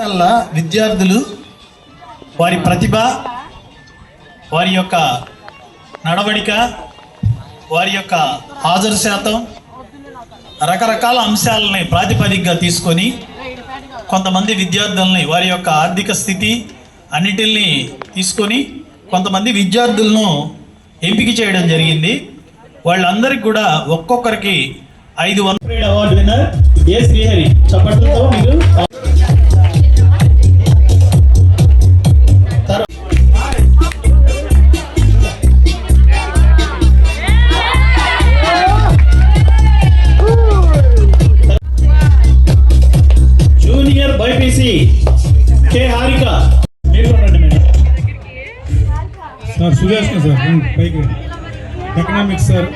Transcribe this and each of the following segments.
పాఠశాలల విద్యార్థులు వారి ప్రతిభ వారి యొక్క నడవడిక వారి యొక్క హాజరు శాతం రకరకాల అంశాలని ప్రాతిపదికగా తీసుకొని కొంతమంది విద్యార్థుల్ని వారి యొక్క ఆర్థిక స్థితి అన్నిటిని తీసుకొని కొంతమంది విద్యార్థులను ఎంపిక చేయడం జరిగింది. వాళ్ళందరికీ కూడా ఒక్కొక్కరికి ఐదు వందల అవార్డు విన్నర్ ఏ శ్రీహరి చప్పట్లతో మీరు సార్ సురేష్ సార్ రండి, పైకి రండి. Economics sir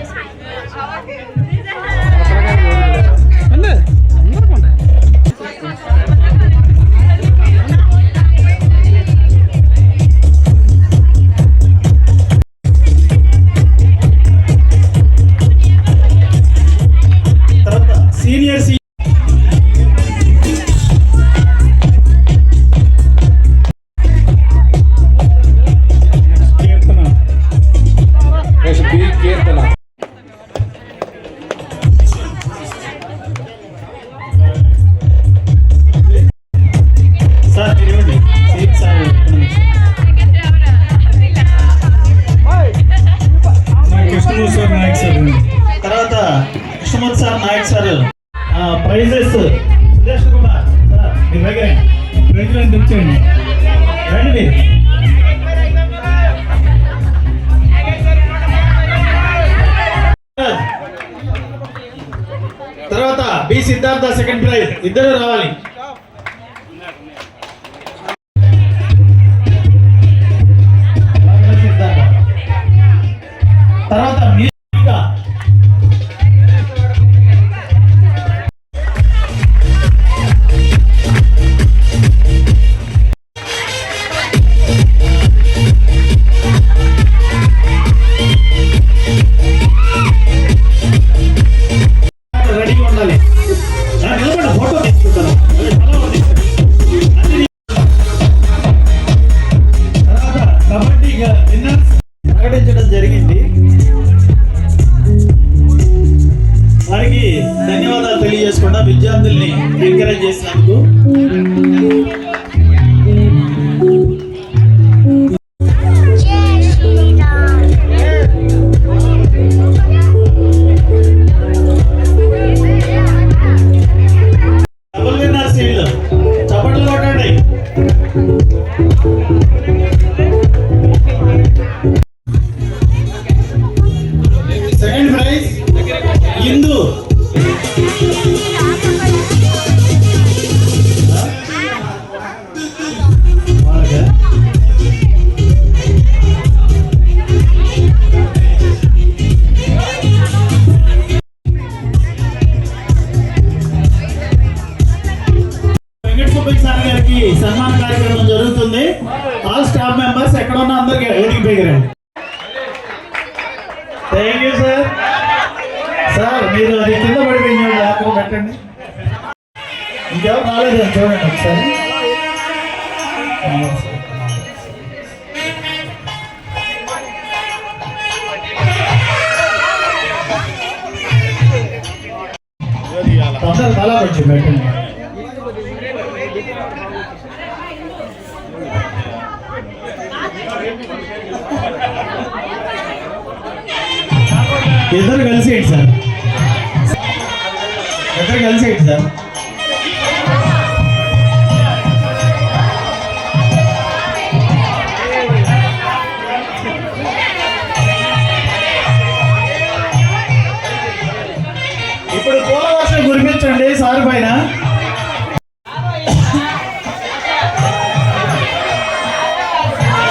Krishnamurthy sir Nayak sir. Prizes Suresh Kumar sir మీరు దగ్గర. ప్రైజ్లను ఇచ్చేయండి. రండి మీరు. తర్వాత బి సిద్ధార్థ సెకండ్ ప్రైజ్. ఇద్దరు రావాలి. విద్యార్థుల్ని ఎంకరేజ్ చేసినందుకు చప్పట్లు కొట్టండి. సన్మాన కార్యక్రమం జరుగుతుంది. ఆల్ స్టాఫ్ మెంబర్స్ ఎక్కడ ఉన్న అందరికి వేదిక పేగరండి థ్యాంక్ యూ సార్ సార్ మీరు అది కింద పడిపోయింది చూడండి, అక్కడ పెట్టండి. ఇంకెవరు రాలేదు చూడండి ఒకసారి. తొందర తలా కొంచెం పెట్టండి. ఇద్దరు కలిసి ఏంటి సార్. ఇద్దరు కలిసి ఏంటి సార్. ఇప్పుడు పూల వర్షం సార్ పైన.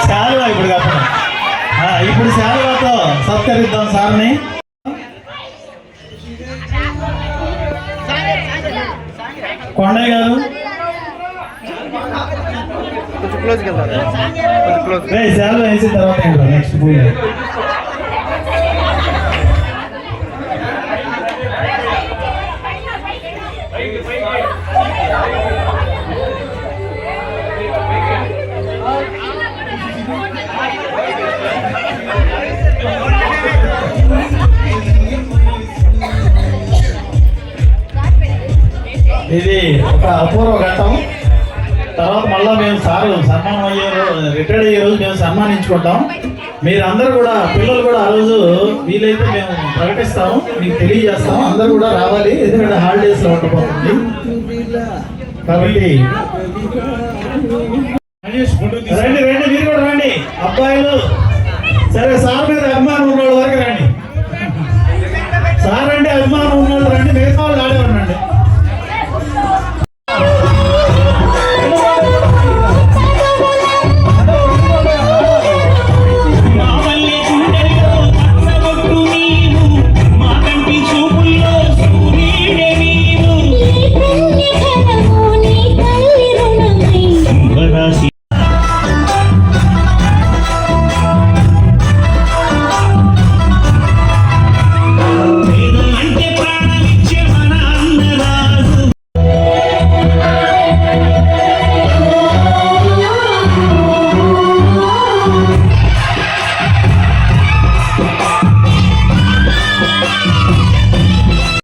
శాలువా ఇప్పుడు కాకుండా. ఆ, ఇప్పుడు శాలువాతో సత్కరిద్దాం సార్ని. కొండయ్య గారు. కొంచెం క్లోజ్కి వెళ్తారా కొంచెం క్లోజ్ వేసిన తర్వాత నెక్స్ట్ పూజ ఇది ఒక అపూర్వ ఘట్టం. తర్వాత మళ్ళా మేము సార్ సన్మానం అయ్యే రిటైర్డ్ అయ్యే రోజు మేము సన్మానించుకుంటాం. మీరందరూ కూడా పిల్లలు కూడా ఆ రోజు వీలైతే మేము ప్రకటిస్తాము మీకు తెలియజేస్తాం. అందరూ కూడా రావాలి. ఎందుకంటే హాలిడేస్లో ఉండబోతుంది కాబట్టి రండి రండి మీరు కూడా రండి. అబ్బాయిలు. సరే సార్ మీద అభిమానం ఉన్న వాళ్ళ వరకు రండి.